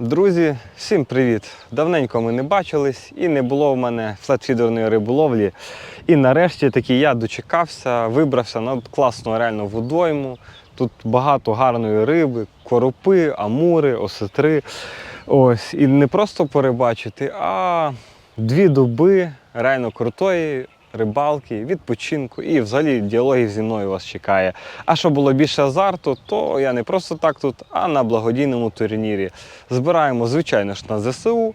Друзі, всім привіт! Давненько ми не бачились і не було в мене флетфідерної риболовлі. І нарешті таки я дочекався, вибрався на класну реально водойму. Тут багато гарної риби, коропи, амури, осетри. Ось. І не просто порибачити, а дві доби реально крутої рибалки, відпочинку і взагалі діалогів зі мною вас чекає. А щоб було більше азарту, то я не просто так тут, а на благодійному турнірі. Збираємо, звичайно ж, на ЗСУ.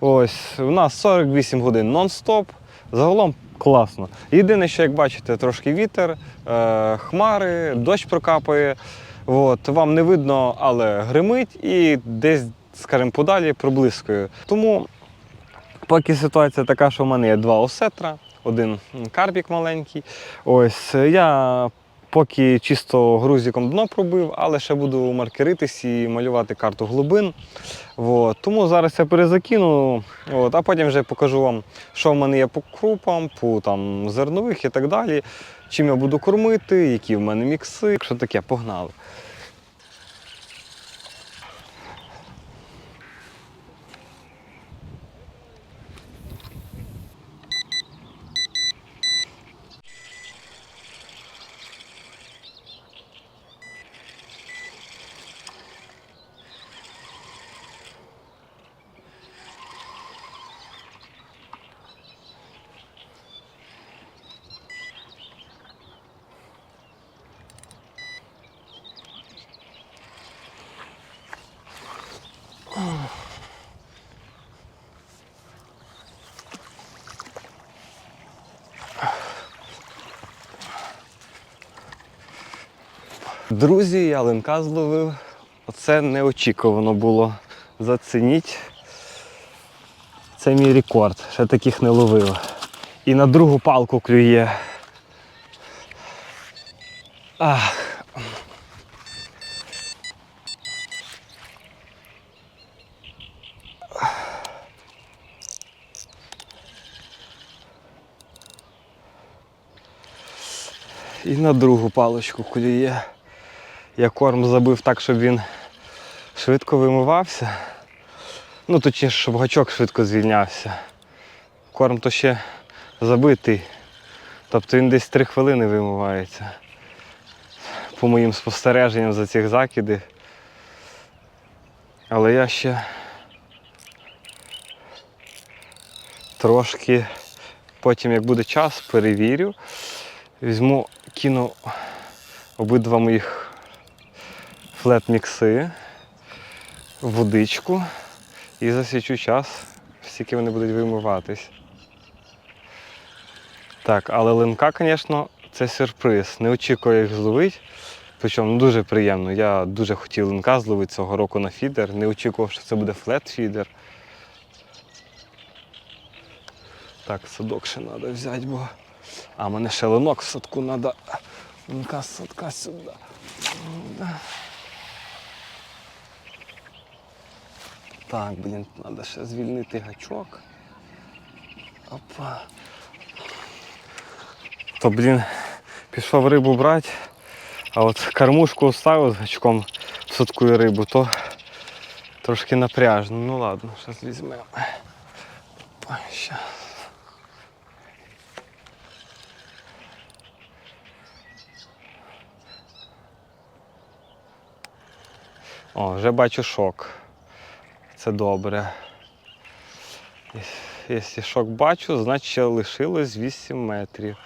Ось у нас 48 годин нон-стоп. Загалом класно. Єдине, що як бачите, трошки вітер, е, хмари, дощ прокапає. От, вам не видно, але гримить і десь, скажімо, подалі проблискує. Тому Поки ситуація така, що в мене є два осетра, один карпік маленький. Ось я поки чисто грузиком дно пробив, але ще буду маркеритись і малювати карту глибин. От. Тому зараз я перезакину, от, а потім вже покажу вам, що в мене є по крупам, по там, зернових і так далі. Чим я буду кормити, які в мене мікси. Що таке, погнали. Друзі, я линка зловив. Оце неочікувано було. Зацініть. Це мій рекорд. Ще таких не ловив. І на другу палку клює. Ах. І на другу паличку клює. Я корм забив так, щоб він швидко вимивався. Ну, точніше, щоб гачок швидко звільнявся. Корм то ще забитий. Тобто він десь 3 хвилини вимивається. По моїм спостереженням за цих закидів. Але я ще трошки потім, як буде час, перевірю. Візьму, кину обидва моїх флет-мікси водичку і засвічу час, скільки вони будуть вимиватись. Так, але линка, звісно, це сюрприз. Не очікую їх зловити. Причому ну, дуже приємно. Я дуже хотів линка зловити цього року на фідер. Не очікував, що це буде флет-фідер. Так, садок ще треба взяти, бо. А мене ще линок в садку треба. Линка з садка сюди. Так, блін, треба ще звільнити гачок. Опа. То, блін, пішов рибу брати, а от кормушку оставив з гачком і рибу, то трошки напряжно. Ну ладно, зараз візьмемо. Опа, щас. О, вже бачу шок. Це добре. Якщо шок бачу, значить лишилось 8 метрів.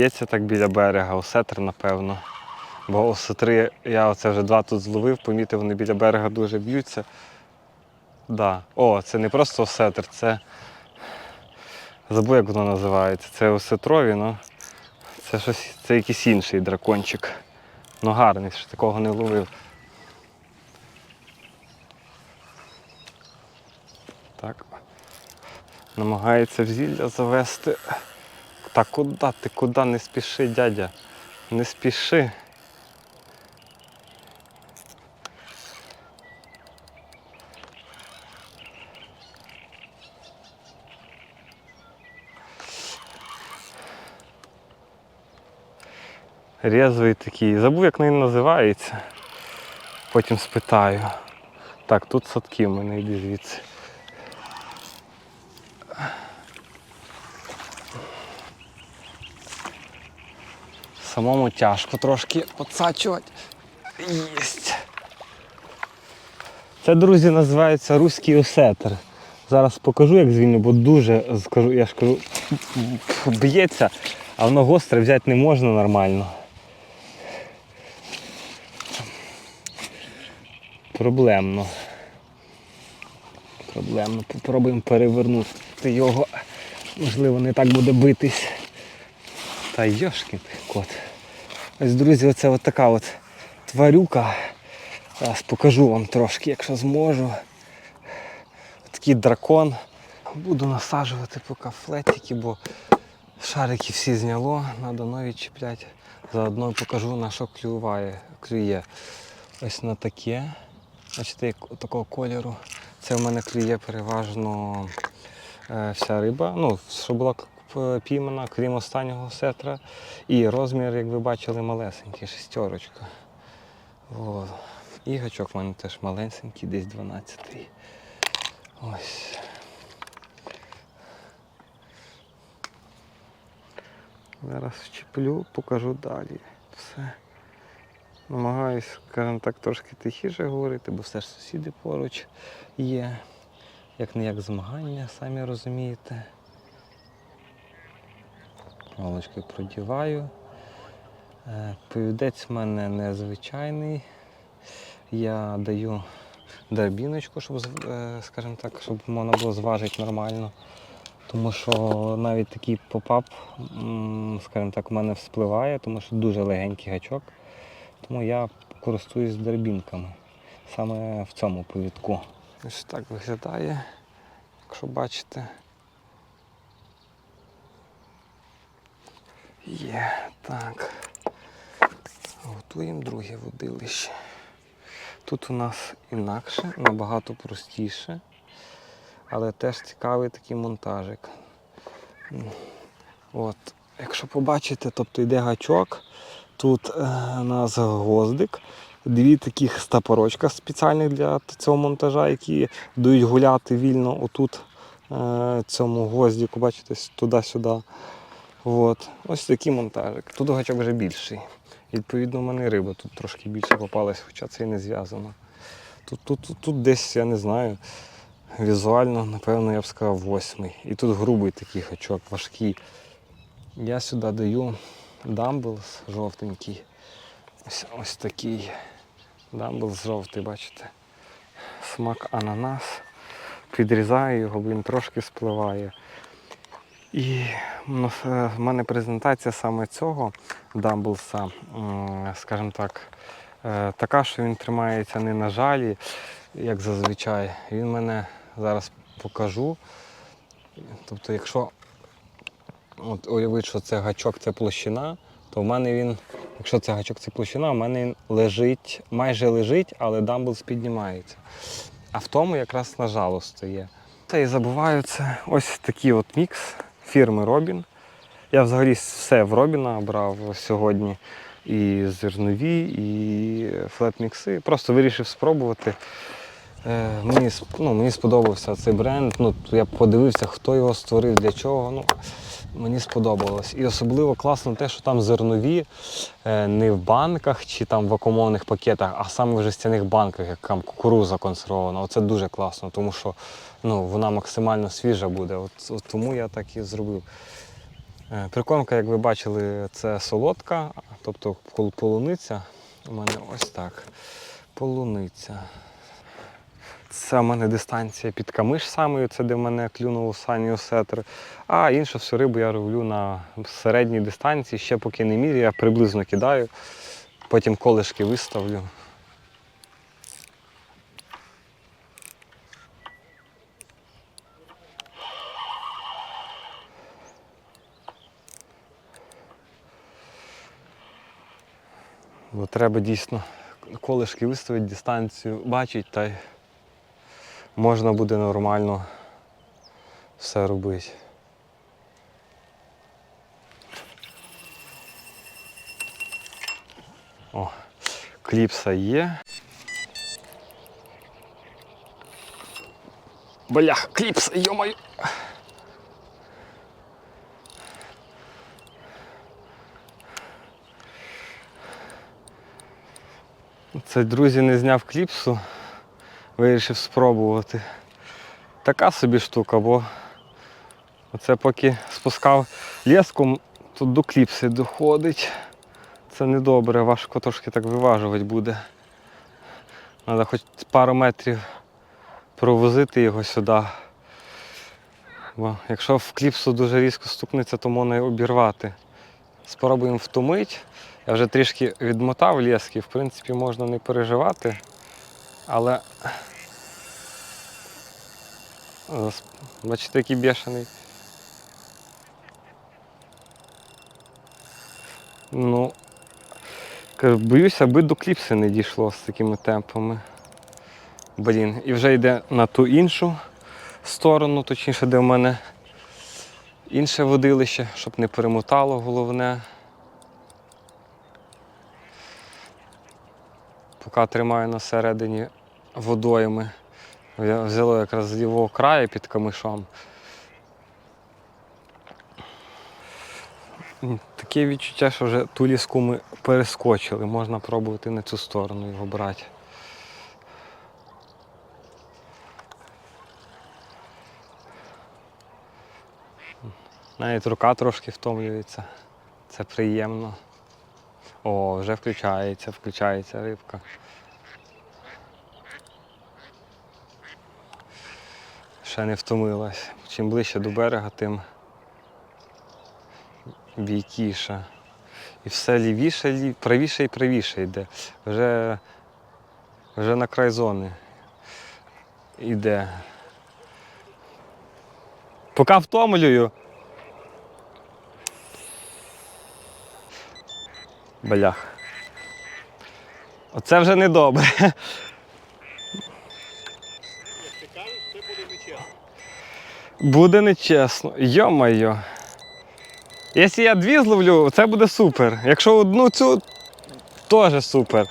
Б'ється так біля берега, осетр, напевно. Бо осетри, я оце вже два тут зловив, помітив, вони біля берега дуже б'ються. Да. О, це не просто осетр, це. Забув, як воно називається. Це осетрові, ну це щось, це якийсь інший дракончик. Ну гарний, що такого не ловив. Так. Намагається в зілля завести. Та куди ти, куди не спіши, дядя? Не спіши. Резвий такий. Забув, як він називається. Потім спитаю. Так, тут садки в мене йди звідси. Самому тяжко трошки подсачувати. Єсть. Це, друзі, називається руський осетр. Зараз покажу, як звільню, бо дуже скажу, я ж кажу, б'ється, а воно гостре взяти не можна нормально. Проблемно. Проблемно. Попробуємо перевернути його. Можливо, не так буде битись. Та йошкін кот. Ось, друзі, оце от така от тварюка. Зараз покажу вам трошки, якщо зможу. Такий дракон. Буду насаджувати поки флетики, бо шарики всі зняло, треба нові чіпляти. Заодно покажу на що клюває, клює. Ось на таке. Бачите, як такого кольору. Це в мене клює переважно е, вся риба, ну, що була піймана, крім останнього сетра. І розмір, як ви бачили, малесенький, шестерочка. О. І гачок в мене теж маленький, десь 12-й. Ось. Зараз вчеплю, покажу далі. Все. Намагаюсь, скажімо так, трошки тихіше говорити, бо все ж сусіди поруч є. Як не як змагання, самі розумієте. Голочки продіваю. Е, Повідець в мене незвичайний. Я даю дербіночку, щоб, е, скажімо так, щоб можна було зважити нормально. Тому що навіть такий попап, скажімо так, у мене вспливає, тому що дуже легенький гачок. Тому я користуюсь дербінками саме в цьому повідку. Ось так виглядає, якщо бачите. Є, так. Готуємо друге водилище. Тут у нас інакше, набагато простіше, але теж цікавий такий монтажик. От, якщо побачите, тобто йде гачок, тут е, у нас гвоздик, дві таких стапорочка спеціальних для цього монтажа, які дають гуляти вільно отут е, цьому гвоздику, бачите, туди-сюди. От. Ось такий монтажик. Тут гачок вже більший. Відповідно, в мене риба тут трошки більше попалась, хоча це і не зв'язано. Тут, тут, тут, тут десь, я не знаю, візуально, напевно, я б сказав, восьмий. І тут грубий такий гачок, важкий. Я сюди даю дамблс жовтенький. Ось, ось такий дамблс жовтий, бачите. Смак ананас. Підрізаю його, він трошки спливає. І ну, е, в мене презентація саме цього дамблса, скажімо так, е, така, що він тримається не на жалі, як зазвичай. Він мене зараз покажу. Тобто, якщо от уявити, що це гачок, це площина, то в мене він, якщо це гачок, це площина, в мене він лежить, майже лежить, але дамблс піднімається. А в тому якраз на жалу стає. Та і забуваю це ось такий от мікс фірми Робін. Я взагалі все в Робіна брав сьогодні. І зернові, і флет-мікси. Просто вирішив спробувати. Е, мені, ну, мені сподобався цей бренд. Ну, я подивився, хто його створив, для чого. Ну, мені сподобалось. І особливо класно те, що там зернові е, не в банках чи там в вакуумованих пакетах, а саме в жестяних банках, як там кукуруза консервована. Оце дуже класно, тому що ну, вона максимально свіжа буде. От, от тому я так і зробив. Е, Прикормка, як ви бачили, це солодка, тобто полуниця. У мене ось так. Полуниця. Це в мене дистанція під камиш самою, це де в мене клюнув останній осетр. А іншу всю рибу я роблю на середній дистанції, ще поки не міряю, я приблизно кидаю, потім колишки виставлю. Бо треба дійсно колишки виставити, дистанцію бачить, та й можна буде нормально все робити. О, кліпса є. Блях, кліпса, йомаю. Це друзі не зняв кліпсу, вирішив спробувати. Така собі штука, бо оце поки спускав лєску, тут до кліпси доходить. Це недобре, важко трошки так виважувати буде. Треба хоч пару метрів провозити його сюди. Бо якщо в кліпсу дуже різко стукнеться, то можна і обірвати. Спробуємо втомити. Я вже трішки відмотав лески, в принципі, можна не переживати. Але. Бачите, який бешений. Ну, боюся, аби до кліпси не дійшло з такими темпами. Блін, і вже йде на ту іншу сторону, точніше, де в мене інше водилище, щоб не перемотало головне. Поки тримаю на середині водойми. Взяло якраз з лівого краю під камишом. Таке відчуття, що вже ту ліску ми перескочили. Можна пробувати на цю сторону його брати. Навіть рука трошки втомлюється. Це приємно. О, вже включається, включається рибка. Ще не втомилась. Чим ближче до берега, тим бійкіше. І все лівіше, лів... правіше і правіше йде. Вже, вже на край зони йде. Поки втомлюю. Блях. Оце вже недобре. Буде нечесно. Йо-моє. Якщо я дві зловлю, це буде супер. Якщо одну цю, теж супер.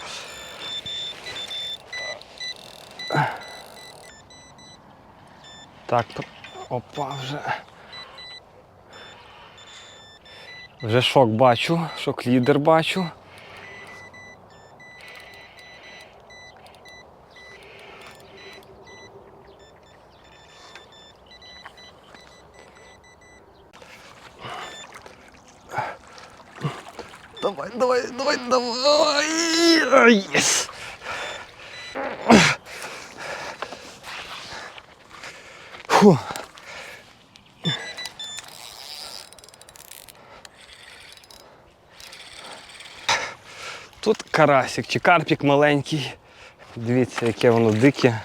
Так, опа, вже. Вже шок бачу, шок лідер бачу. Карасик чи карпік маленький. Дивіться, яке воно дике.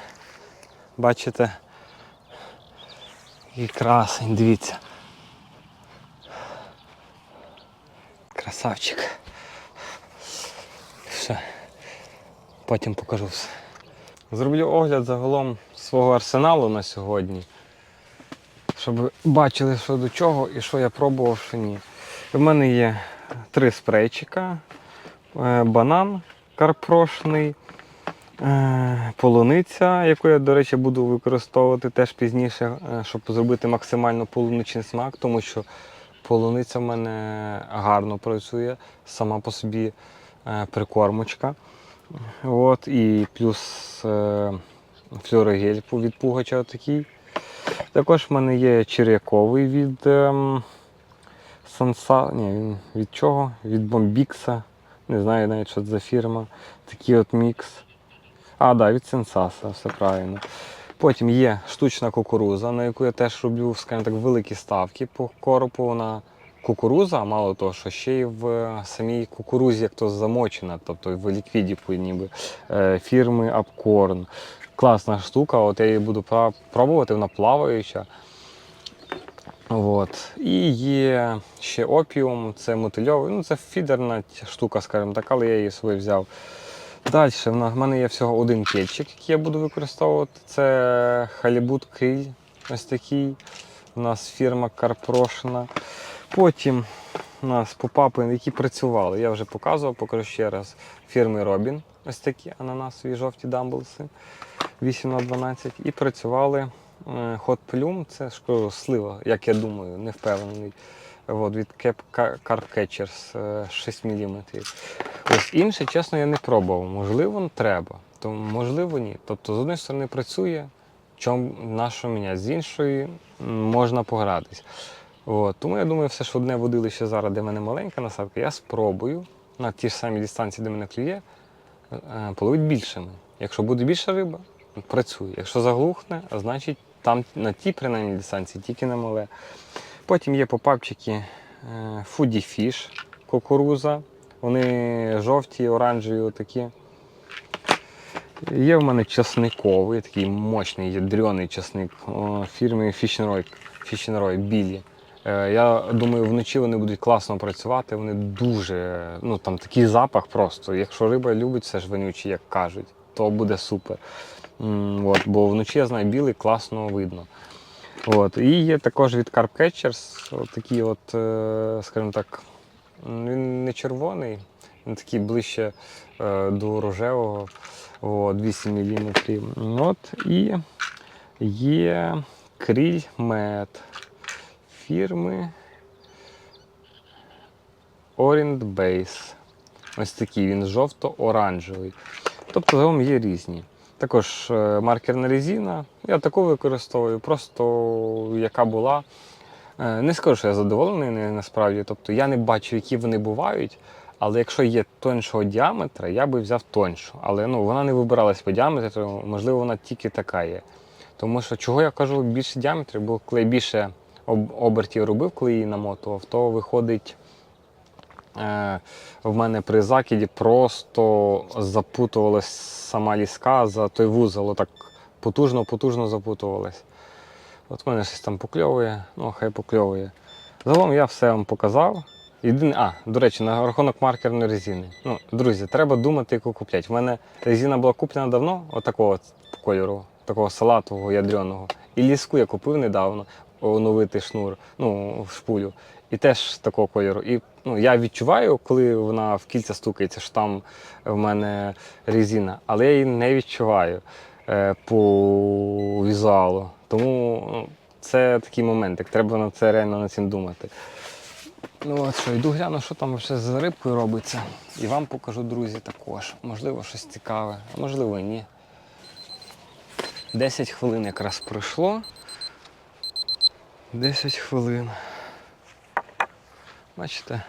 Бачите? І красень, дивіться. Красавчик. Все. Потім покажу все. Зроблю огляд загалом свого арсеналу на сьогодні. Щоб ви бачили, що до чого і що я пробував, що ні. У мене є три спрейчика, банан карпрошний, е, полуниця, яку я, до речі, буду використовувати теж пізніше, е, щоб зробити максимально полуничний смак, тому що полуниця в мене гарно працює, сама по собі е, прикормочка. От, і плюс е, флюорогель від пугача такий. Також в мене є черяковий від ем, Санса. Ні, від чого? Від Бомбікса. Не знаю навіть, що це за фірма. Такий от мікс. А, да, від Сенсаса, все правильно. Потім є штучна кукуруза, на яку я теж роблю, скажімо так, великі ставки по коропу. Вона кукуруза, мало того, що ще й в самій кукурузі як то замочена, тобто в ліквіді ніби е, фірми Апкорн. Класна штука, от я її буду пробувати, вона плаваюча. От. І є ще опіум, це мотильовий. Ну, це фідерна штука, скажімо так, але я її собі взяв. Далі в мене є всього один кельчик, який я буду використовувати. Це халібут криль. Ось такий. У нас фірма Карпрошина. Потім у нас попапи, які працювали. Я вже показував, покажу ще раз. Фірми Робін. Ось такі ананасові жовті дамблси 8 на 12 І працювали Hot Plume, це слива, як я думаю, не впевнений. От, від Cap Car- Catchers е, 6 мм. Ось інше, чесно, я не пробував. Можливо, треба, то можливо, ні. Тобто, з однієї сторони працює, чому на що міняти, з іншої можна погратись. От, тому я думаю, все ж одне водилище зараз, де в мене маленька насадка, я спробую на ті ж самі дистанції, де мене клює, е, половить більшими. Якщо буде більша риба, працює. Якщо заглухне, значить там на тій принаймні дистанції тільки на мале. Потім є попапчики е, Foodie Fish, кукуруза. Вони жовті, оранжеві отакі. Є в мене часниковий, такий мощний, ядрений часник фірми Fish Roy, білі. Е, Я думаю, вночі вони будуть класно працювати. Вони дуже, ну там такий запах просто. Якщо риба любить все ж вонючий, як кажуть, то буде супер. От, бо вночі я знаю, білий класно видно. От. І є також від Carp такий от, е, скажімо так, він не червоний, він такий ближче е, до рожевого, от, 8 мм. От, і є кріль мед фірми Orient Base. Ось такий, він жовто-оранжевий. Тобто загалом є різні. Також е, маркерна резина. Я таку використовую, просто яка була. Е, Не скажу, що я задоволений насправді. Тобто я не бачу, які вони бувають. Але якщо є тоншого діаметра, я би взяв тоншу. Але ну, вона не вибиралась по діаметру, можливо, вона тільки така є. Тому що чого я кажу більше діаметрів, бо коли більше обертів робив, коли її намотував, то виходить. Е, в мене при закиді просто запутувалась сама ліска за той вузол, отак потужно-потужно запутувалась. От в мене щось там покльовує, ну хай покльовує. Загалом я все вам показав. Єдине, а, до речі, на рахунок маркерної резини. Ну, друзі, треба думати, яку купляти. В мене резина була куплена давно, отакого от кольору, такого салатового, ядреного. І ліску я купив недавно, оновитий шнур, ну, шпулю. І теж такого кольору. І ну, я відчуваю, коли вона в кільця стукається, що там в мене резина, але я її не відчуваю е, по візуалу. Тому ну, це такий момент, як треба на це реально над цим думати. Ну от що, йду гляну, що там ще з рибкою робиться. І вам покажу, друзі, також. Можливо, щось цікаве, а можливо, ні. 10 хвилин якраз пройшло. 10 хвилин. Бачите,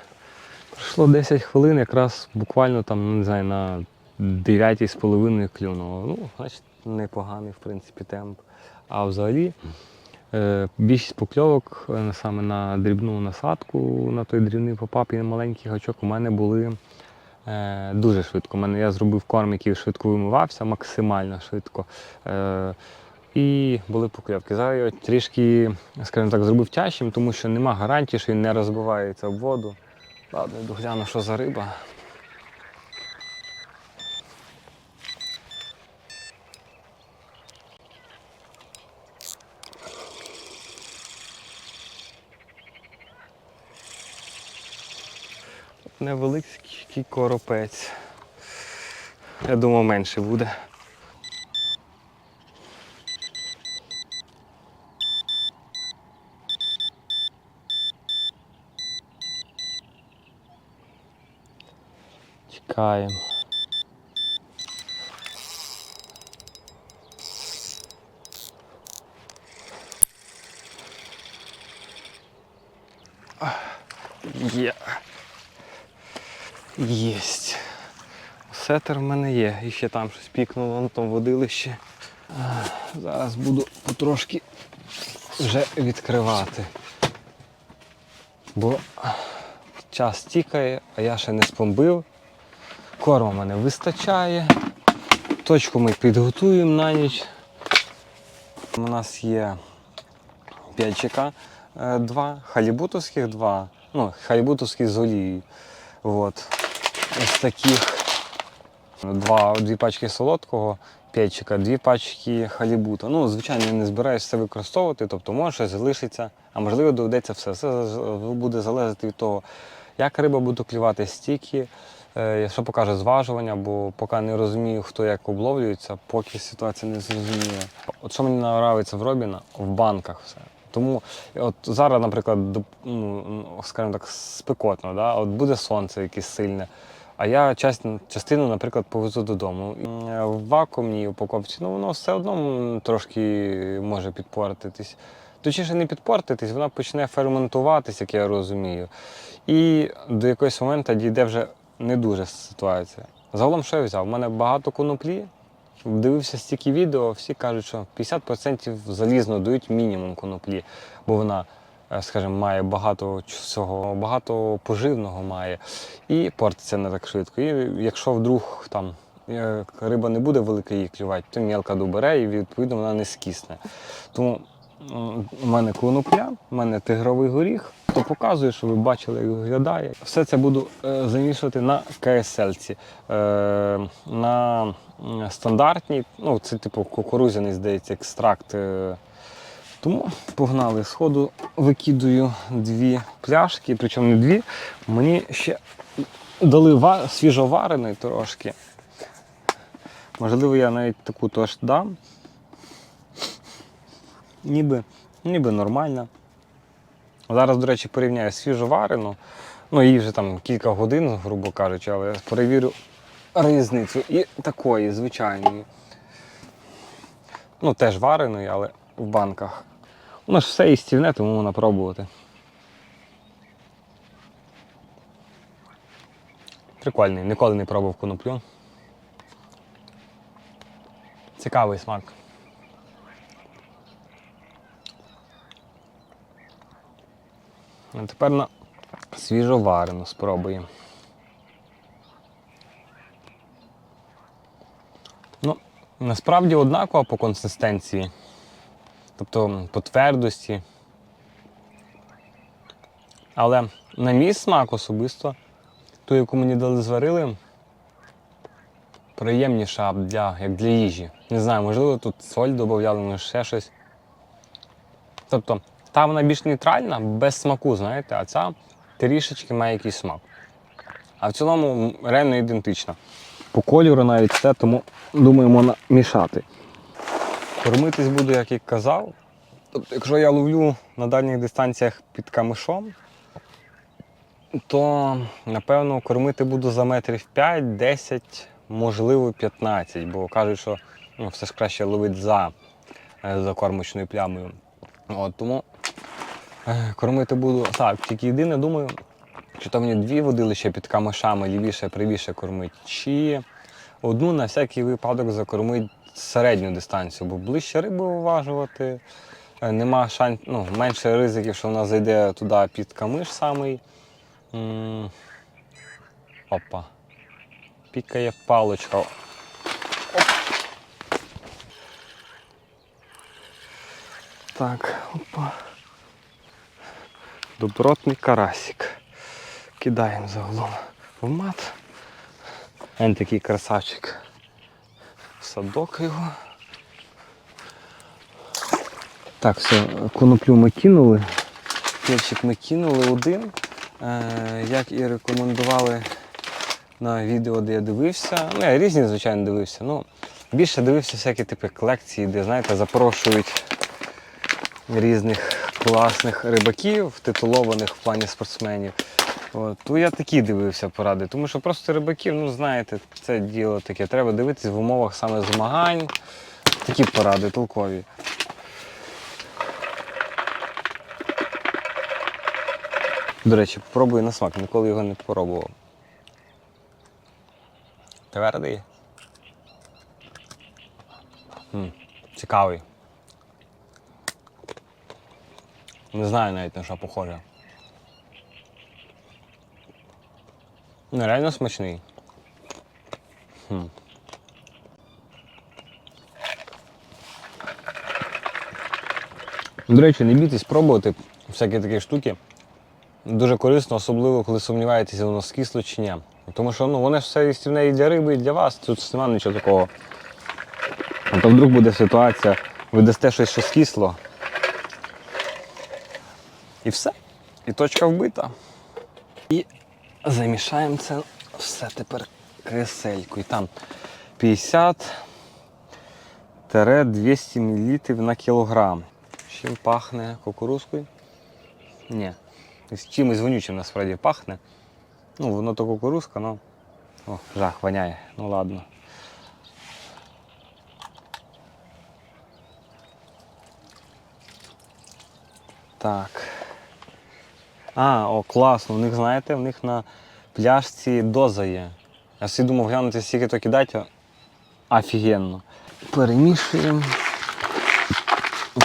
пройшло 10 хвилин, якраз буквально там, не знаю, на 9 з половиною клюнуло. Ну, значить, непоганий, в принципі, темп. А взагалі, е, більшість покльовок е, саме на дрібну насадку, на той дрібний попап і на маленький гачок у мене були е, дуже швидко. У мене я зробив корм, який швидко вимивався, максимально швидко. І були покльовки. Зараз його трішки, скажімо так, зробив тяжчим, тому що нема гарантії, що він не розбивається об воду. Ладно, йду гляну, що за риба. Невеликий коропець. Я думав, менше буде. Чекаємо. Є. Єсть. Сетер в мене є. І ще там щось пікнуло на тому водилищі. Зараз буду потрошки вже відкривати. Бо час тікає, а я ще не спомбив. Корму мене вистачає. Точку ми підготуємо на ніч. У нас є 5 ЧК. е, два, халібутовських два, ну, халібутовські з олією. От. Ось таких два, дві пачки солодкого печика, дві пачки халібута. Ну, звичайно, я не збираюсь все використовувати, тобто може щось залишиться, а можливо доведеться все. Все буде залежати від того, як риба буде клювати стільки, що покаже зважування, бо поки не розумію, хто як обловлюється, поки ситуація не зрозуміє. От що мені подобається в Робіна, в банках все. Тому от зараз, наприклад, ну, скажімо так, спекотно, да? от буде сонце якесь сильне. А я частину, наприклад, повезу додому. Е, В вакуумній упаковці, ну воно все одно трошки може підпортитись. Точніше, не підпортитись, вона почне ферментуватись, як я розумію. І до якогось моменту дійде вже не дуже ситуація. Загалом, що я взяв? У мене багато коноплі. Дивився стільки відео, всі кажуть, що 50% залізно дають мінімум коноплі, бо вона, е, скажімо, має багато всього, багато поживного має і портиться не так швидко. І якщо вдруг там е, риба не буде велика її клювати, то мілка добере і відповідно вона не скисне. Тому у мене конопля, у мене тигровий горіх, то показує, що ви бачили, як виглядає. Все це буду е, замішувати на КСЛці. Е, на стандартній, ну це типу кукурузяний, здається, екстракт. Е, тому погнали сходу, викидую дві пляшки, причому не дві. Мені ще дали ва- свіжоварений трошки. Можливо, я навіть таку теж дам. Ніби, ніби нормально. Зараз, до речі, порівняю свіжоварену. Ну, їй вже там кілька годин, грубо кажучи, але я перевірю різницю. І такої, звичайної. Ну, теж вареної, але в банках. Воно ж все істівне, тому можна пробувати. Прикольний, ніколи не пробував коноплю. Цікавий смак. А тепер на свіжоварену спробуємо. Ну, насправді однаково по консистенції. Тобто по твердості. Але на мій смак особисто, ту, яку мені дали зварили, приємніша для, як для їжі. Не знаю, можливо, тут соль додавали, може ще щось. Тобто, та вона більш нейтральна, без смаку, знаєте, а ця трішечки має якийсь смак. А в цілому реально ідентична. По кольору навіть все, тому думаю, можна мішати. Кормитись буду, як і казав. Тобто, якщо я ловлю на дальніх дистанціях під камишом, то напевно кормити буду за метрів 5-10, можливо 15, бо кажуть, що ну, все ж краще ловити за, е, за кормочною плямою. От, тому кормити буду. Так, тільки єдине, думаю, чи то мені дві водилища під камишами лівіше, правіше кормить, чи одну на всякий випадок закормить середню дистанцію, бо ближче риби виважувати. е, Нема шан... ну, менше ризиків, що вона зайде туди під камиш самий. Опа. Пікає паличка. Оп. Так, опа. Добротний карасик. Кидаємо загалом в мат. Він такий красавчик. Садок його. Так, все, коноплю ми кинули. Перчик ми кинули один. Е, як і рекомендували на відео, де я дивився. Ну, я різні, звичайно, дивився. Ну, більше дивився всякі типи колекції, де, знаєте, запрошують різних класних рибаків, титулованих в плані спортсменів. От, то я такі дивився поради, тому що просто рибаків, ну знаєте, це діло таке. Треба дивитись в умовах саме змагань. Такі поради толкові. До речі, попробуй на смак, ніколи його не пробував. Твердий. Цікавий. Не знаю навіть на що похоже. Ну, реально смачний. Хм. До речі, не бійтесь пробувати всякі такі штуки. Дуже корисно, особливо коли сумніваєтеся, воно скисло чи ні. Тому що ну, воно ж все їстівне і для риби, і для вас. Тут немає нічого такого. А то вдруг буде ситуація, ви дасте щось, що скисло. І все. І точка вбита. І замішаємо це все тепер креселькою. Там 50-200 мл на кілограм. Чим пахне кукурузкою? Ні. З чимось вонючим насправді пахне. Ну, воно то кукурузка, ну. О, жах, воняє. Ну ладно. Так. А, о, класно. У них, знаєте, у них на пляшці доза є. Я всі думав глянути, скільки то кидати. Офігенно. Перемішуємо.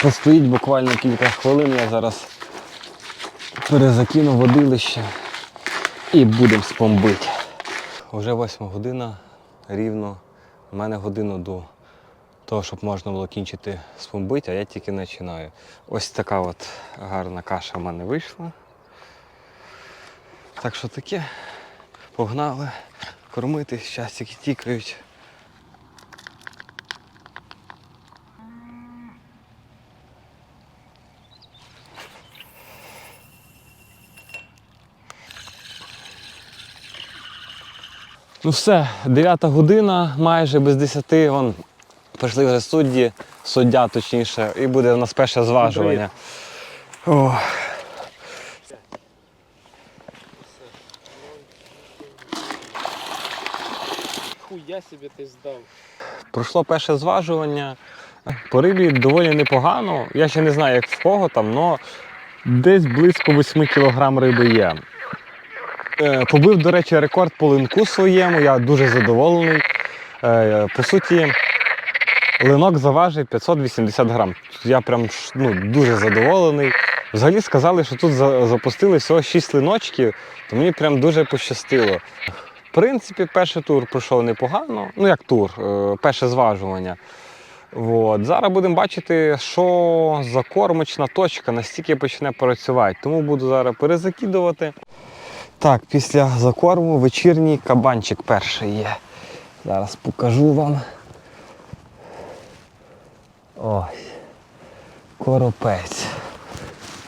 Постоїть буквально кілька хвилин, я зараз перезакину водилище і будемо спомбити. Вже восьма година, рівно. У мене годину до того, щоб можна було кінчити спомбити, а я тільки починаю. Ось така от гарна каша в мене вийшла. Так що таке, погнали кормити, щастики тікають. Ну все, 9 година, майже без 10, вон прийшли вже судді, суддя точніше, і буде у нас перше зважування. О, Хуя собі ти здав. пройшло перше зважування. По рибі доволі непогано. Я ще не знаю, як в кого там, але десь близько 8 кг риби є. Е, Побив, до речі, рекорд по линку своєму, я дуже задоволений. Е, По суті, линок заважив 580 грам. Я прям ну, дуже задоволений. Взагалі сказали, що тут запустили всього 6 линочків, то мені прям дуже пощастило. В принципі, перший тур пройшов непогано. Ну як тур, е, перше зважування. От. Зараз будемо бачити, що за кормочна точка настільки почне працювати. Тому буду зараз перезакидувати. Так, після закорму вечірній кабанчик перший є. Зараз покажу вам. Ось. Коропець.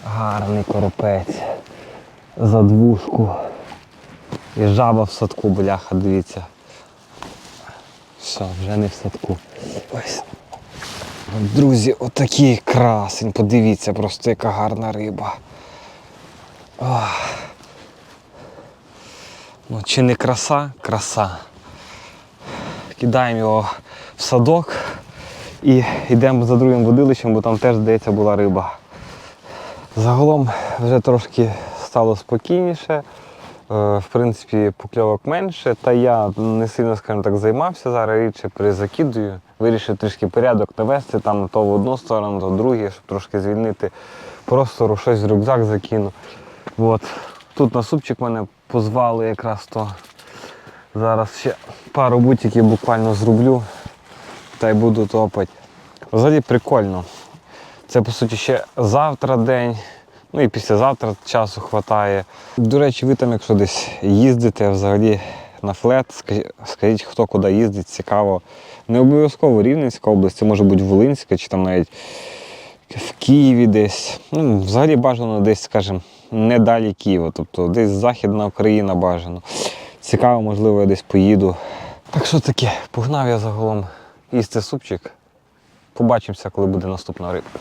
Гарний коропець. За двушку. І жаба в садку, бляха, дивіться. Все, вже не в садку. Ось. Друзі, отакий красень, подивіться, просто яка гарна риба. Ох. Ну, чи не краса? Краса. Кидаємо його в садок і йдемо за другим водилищем, бо там теж, здається, була риба. Загалом вже трошки стало спокійніше. Е, В принципі, покльовок менше, та я не сильно, скажімо так, займався зараз, рідше перезакидую. Вирішив трішки порядок навести, там то в одну сторону, то в другу, щоб трошки звільнити простору, щось в рюкзак закину. От. Тут на супчик мене позвали якраз то. Зараз ще пару бутиків буквально зроблю та й буду топати. Взагалі прикольно. Це по суті ще завтра день, ну і післязавтра часу вистачає. До речі, ви там, якщо десь їздите взагалі на флет, скажіть, хто куди їздить, цікаво. Не обов'язково Рівненська область, це може бути Волинська чи там навіть в Києві десь. Ну, взагалі бажано десь, скажімо, не далі Києва, тобто десь Західна Україна бажано. Цікаво, можливо, я десь поїду. Так що таке, погнав я загалом їсти супчик. Побачимося, коли буде наступна рибка.